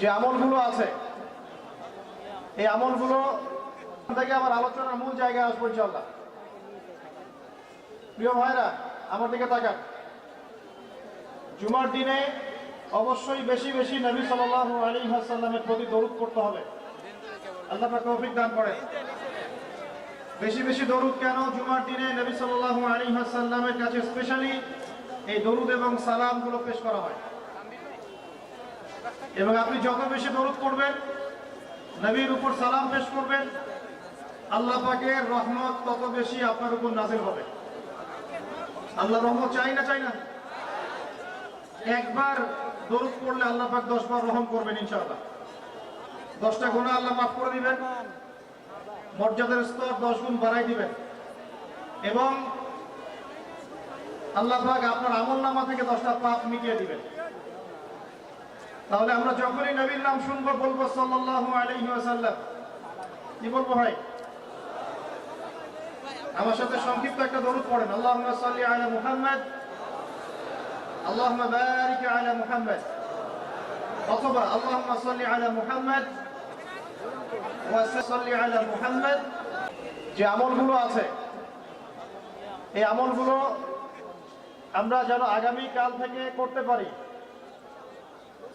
যে আমলগুলো আছে, এই আমলগুলো থেকে আমার আলোচনার মূল জায়গায় আসব ইনশাল্লাহ প্রিয় ভাইরা, আমার দিকে তাকান। জুমার দিনে অবশ্যই বেশি বেশি নবী সাল্লাল্লাহু আলাইহি ওয়াসাল্লামের প্রতি দরুদ করতে হবে। আল্লাহ তৌফিক দান করে বেশি বেশি দরুদ কেন? জুমার দিনে নবী সাল্লাল্লাহু আলাইহি ওয়াসাল্লামের কাছে স্পেশালি এই দরুদ এবং সালামগুলো পেশ করা হয়। এবং আপনি যত বেশি দরুদ করবেন নবীর উপর সালাম পেশ করবেন, আল্লাহ পাকের রহমত তত বেশি আপনার উপর নাজিল হবে। আল্লাহ রহমত চাই না চাই না? একবার দরুদ পড়লে আল্লাহ পাক দশ বার রহম করবেন ইনশাআল্লাহ। দশটা গুণা আল্লাহ মাফ করে দিবেন। মর্যাদার স্তর দশ গুণ বাড়াই দিবেন। এবং আল্লাহ পাক আপনার আমল নামা থেকে দশটা পাপ মিটিয়ে দিবেন। তাহলে আমরা যখনই নবীর নাম শুনব, বলব সাল্লাল্লাহু আলাইহি ওয়াসাল্লাম। কি বলব ভাই? আমার সাথে সংক্ষিপ্ত একটা দরুদ পড়েন। আল্লাহুম্মা সাল্লি আলা মুহাম্মদ, আল্লাহুম্মা বারিক আলা মুহাম্মদ, অথবা আল্লাহুম্মা সাল্লি আলা মুহাম্মদ, ওয়া সাল্লি আলা মুহাম্মদ। যে আমলগুলো আছে, এই আমলগুলো আমরা যেন আগামী কাল থেকে করতে পারি।